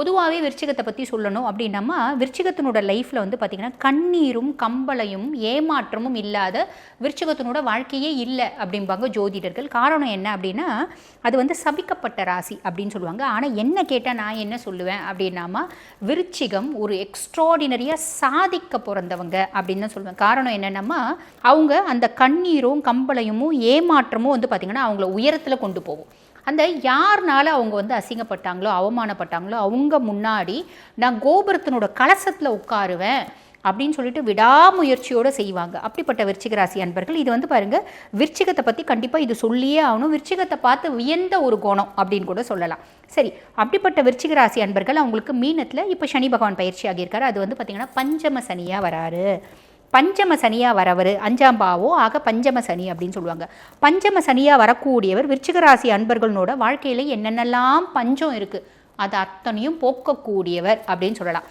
பொதுவாகவே விருச்சிகத்தை பற்றி சொல்லணும் அப்படின்னம்மா விருச்சிகத்தினோட லைஃப்பில் வந்து பார்த்திங்கன்னா கண்ணீரும் கம்பளையும் ஏமாற்றமும் இல்லாத விருச்சிகத்தினோட வாழ்க்கையே இல்லை அப்படிம்பாங்க ஜோதிடர்கள். காரணம் என்ன அப்படின்னா அது வந்து சபிக்கப்பட்ட ராசி அப்படின்னு சொல்லுவாங்க. ஆனால் என்ன கேட்டால் நான் என்ன சொல்லுவேன் அப்படின்னாமா விருச்சிகம் ஒரு எக்ஸ்ட்ராடினரியாக சாதிக்க பிறந்தவங்க அப்படின்னு தான் சொல்லுவேன். காரணம் என்னென்னம்மா அவங்க அந்த கண்ணீரும் கம்பளையும் ஏமாற்றமும் வந்து பார்த்திங்கன்னா அவங்கள உயரத்தில் கொண்டு போகும். அந்த யார்னால அவங்க வந்து அசிங்கப்பட்டாங்களோ அவமானப்பட்டாங்களோ அவங்க முன்னாடி நான் கோபுரத்தினோட கலசத்தில் உட்காருவேன் அப்படின்னு சொல்லிட்டு விடாமுயற்சியோடு செய்வாங்க. அப்படிப்பட்ட விருச்சிக ராசி அன்பர்கள் இது வந்து பாருங்கள் விருச்சிகத்தை பற்றி கண்டிப்பாக இது சொல்லியே ஆகணும். விருச்சிகத்தை பார்த்து வியந்த ஒரு குணம் அப்படின்னு கூட சொல்லலாம். சரி அப்படிப்பட்ட விருச்சிக ராசி அன்பர்கள் அவங்களுக்கு மீனத்தில் இப்போ சனி பகவான் பயிற்சி ஆகியிருக்காரு அது வந்து பார்த்திங்கன்னா பஞ்சம சனியாக வராரு. பஞ்சம சனியாக வரவர் அஞ்சாம் பாவோ ஆக பஞ்சம சனி அப்படின்னு சொல்லுவாங்க. பஞ்சம சனியாக வரக்கூடியவர் விருச்சிக ராசி அன்பர்களோட வாழ்க்கையில் என்னென்னலாம் பஞ்சம் இருக்குது அது அத்தனையும் போக்கக்கூடியவர் அப்படின்னு சொல்லலாம்.